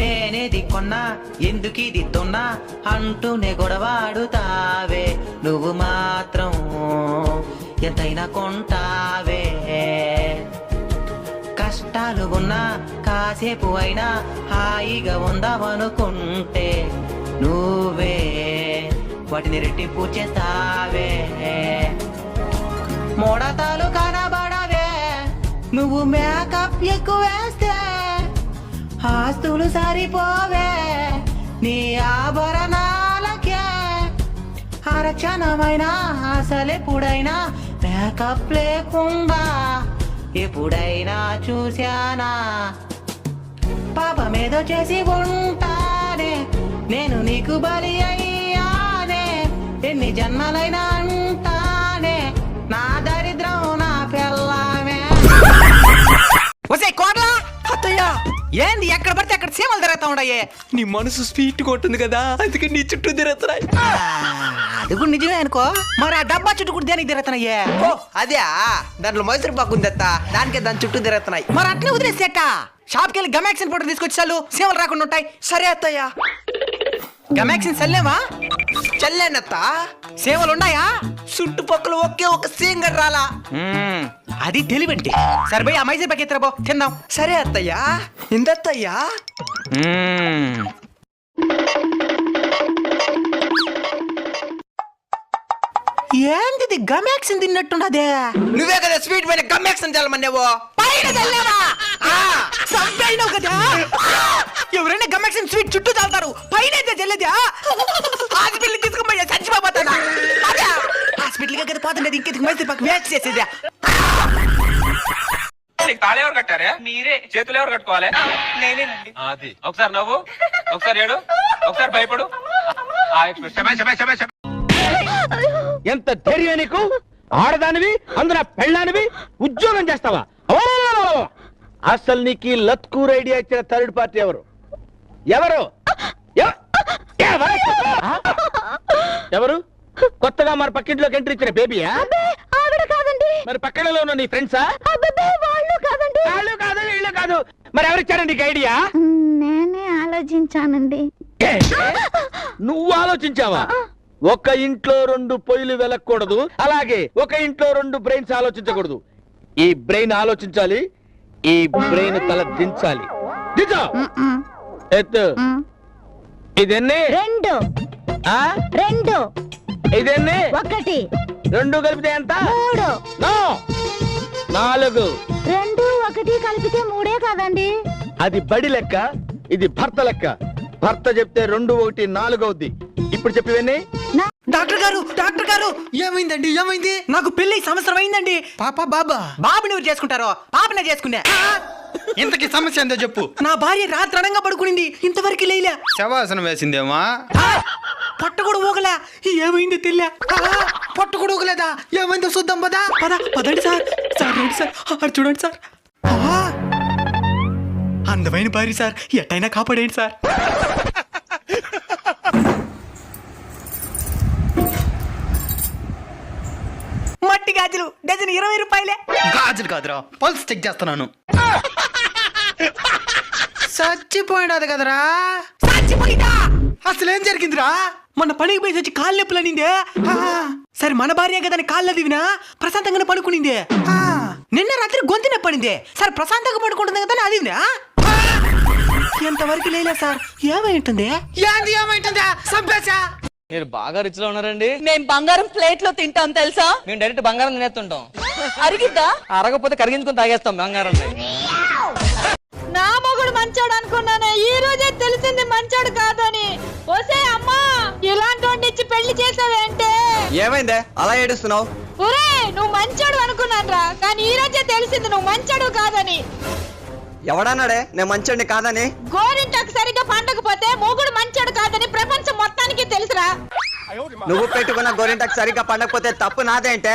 నేనేది కొన్నా ఎందుకు ఇది తొన్నా? అంటూనే గొడవాడుతావే నువ్వు మాత్రం ఎంతైనా కొంటావే. కష్టాలు ఉన్నా కాసేపు అయినా హాయిగా ఉందామనుకుంటే నువ్వే వాటిని రెట్టింపు చేస్తావే మొడతాలు కనబడవే నువ్వు మేకప్ ఎక్కువ వేస్తే ఆస్తులు సరిపోవే నీ ఆభరణాలకే. అరక్షణమైన అసలెప్పుడైనా మేకప్ లేకుండా ఎప్పుడైనా చూశానా? పాపమేదో చేసి ఉంటానే నేను నీకు బలి అయ్యానే. ఎన్ని జన్మలైనా ఏంది ఎక్కడ పడితే అక్కడ సీమలు తిరుగుతా ఉండయే? నీ మనసు స్వీట్ కొట్టుంది కదా అందుకే నీ చుట్టూ తిరుగుతున్నాయి. అది కూడా నిజమే అనుకో. మరి ఆ డబ్బా చుట్టూ కూడా దేనికి తిరుగుతున్నాయే? ఓ అదే దాంట్లో మైసూర్ పాకు ఉంది అత్త. దానికే దాని చుట్టూ తిరుగుతున్నాయి. మరి అట్లే వదిలేసేట షాప్కి వెళ్ళి గమాక్సిన్ పౌడర్ తీసుకొచ్చి చాలు సీమలు రాకుండా ఉంటాయి. సరే అత్తయ్య. గమాక్సిన్ చల్లేవా చల్లేనత్త. సేవలు ఉన్నాయా? చుట్టుపక్కల ఒకే ఒక సీంగర్ రాలా. అది తెలివంటే. సరే పోయి ఆ మైసూర్ పాక్ ఎత్తరా బో తిందాం. సరే అత్తయ్య. ఇందత్తయ్యా. ఏంటిది గమాక్సిన్ తిన్నట్టున్నదే? నువ్వే కదా స్వీట్ పైన గమ్మెక్షన్ చల్లమన్నావు పైన చల్లేవా చంపేయినావు కదా? ఎవరైనా గమాక్సిన్ స్వీట్ చుట్టూ చల్లుతారు పైన అయితే చల్లేదా తీసుకుపోయా చచ్చిపోతాడా కదా పోతుండేది ఇంకెందుకు మైసూర్ పాక్ వేస్ట్ చేసేదా? నీకు తాళి ఎవరు కట్టారా? మీరే. చేతులు ఎవరు కట్టుకోవాలి? నేనేనండి. అది ఒకసారి నవ్వు. ఒకసారి ఏడు. ఒకసారి భయపడు. ఆ, శభాష్, శభాష్, శభాష్, శభాష్. ఎంత ధైర్యం నీకు? ఆడదానివి అందున పెళ్ళానివి ఉద్యోగం చేస్తావా! అసలు నీకు ఈ లత్కూర్ ఐడియా ఇచ్చిన థర్డ్ పార్టీ ఎవరు? ఎవరు ఎవ- ఎవరు ఆ? ఎవరు మన పక్కింట్లోకి ఎంట్రీ ఇచ్చిన బేబీయా? ఆవిడ కాదండి. మరి పక్కనలో ఉన్న నీ ఫ్రెండ్సా? అబ్బబ్బే, వాళ్ళు కాదండి. వాళ్ళు కాదు వీళ్ళు కాదు. మరి ఎవరిచ్చారు నీకు ఐడియా? నేనే ఆలోచించానండి. నువ్వు ఆలోచించావా? ఒక ఇంట్లో రెండు పొయ్యిలు వెలకూడదు అలాగే ఒక ఇంట్లో రెండు బ్రెయిన్స్ ఆలోచించకూడదు. ఈ బ్రెయిన్ ఆలోచించాలి ఈ బ్రెయిన్ తల దించాలి. దించు. ఎత్తు. ఇదెన్ని? రెండు. ఆ? రెండు. ఇదెన్ని ఒకటి. రెండు కలిపితే ఎంత? మూడు. నో. నాలుగు. రెండు ఒకటి కలిపితే మూడే కాదండి. అది బడి లెక్క ఇది భర్త లెక్క. భర్త చెప్తే రెండు ఒకటి నాలుగు అవుద్ది. ఇప్పుడు చెప్పివన్నీ? డాక్టర్ గారు డాక్టర్ గారు ఏమైందండి ఏమైంది? నాకు పెళ్ళి సంవత్సరం అయిందండి. పాప బాబా. బాబుని ఎవరు చేసుకుంటారో? పాపనే చేసుకున్నా ఇంతకి సమస్య ఏందో చెప్పు. నా భార్య రాత్రి అడంగా పడుకునింది. ఇంతవరకు లేలే. శవాసనం వేసిందేమా? ఆ, పొట్ట కూడా ఊగలే. ఏమైందో తెలియ పొట్ట కూడా ఊగలేదా? ఏమైందో చూద్దాం పదా. పద పదండి సార్. సార్ రండి సార్. అటు చూడండి సార్. అందమైన భార్య సార్. ఎట్టయినా కాపాడేయండి సార్. మట్టి గాజులు డజన్ ఇరవై రూపాయలే. గాజులు కాదురా పల్స్ చెక్ చేస్తున్నాను. చచ్చిపోయినది కదరా. చచ్చిపోయిందా అసలు జరిగిందిరా? మొన్న పనికి పోయి వచ్చి కాళ్ళు నొప్పులు అనిందే సరే మన భార్య కదా అని కాళ్ళు దివినా ప్రశాంతంగానే పడుకునిందే. నిన్న రాత్రి గొంతు నొప్పి పడిందే సరే ప్రశాంతంగా పడుకుంటుంది కదా అని అది వినా? ఆ, ఎంతవరకు లేలే సార్. ఏమై ఉంటుంది? ఏంది ఏమైంటుందా మీరు బాగా రిచ్లో ఉన్నారండి. మేం బంగారం ప్లేట్లో తింటాం తెలుసా? మేము డైరెక్ట్ బంగారం తినేస్తుంటాం. అరిగిద్దా? అరగపోతే కరిగించుకొని తాగేస్తాం బంగారం నా మొగుడు మంచోడు అనుకున్నానే ఈ రోజే తెలిసింది మంచోడు కాదని. ఏమైందే? అలా ఏడుస్తున్నావు? ఒరే నువ్వు మంచోడు అనుకున్నాన్రా. కానీ ఈ రోజే తెలిసింది నువ్వు మంచోడు కాదని. ఎవడన్నాడే? నేను మంచోడిని కాదని? గోరింటకు సరిగ్గా పండకపోతే మొగుడు మంచోడు కాదని ప్రపంచం మొత్తానికి తెలుసురా. నువ్వు పెట్టుకున్న గోరింటకు సరిగ్గా పండకపోతే తప్పు నాదేంటే?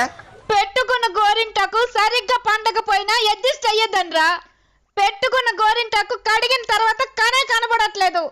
పెట్టుకున్న గోరింటకు సరిగ్గా పండకపోయినా అడ్జస్ట్ అయ్యేదన్రా పెట్టుకున్న గోరింటకు కడిగిన తర్వాత కనే కనబడట్లేదు.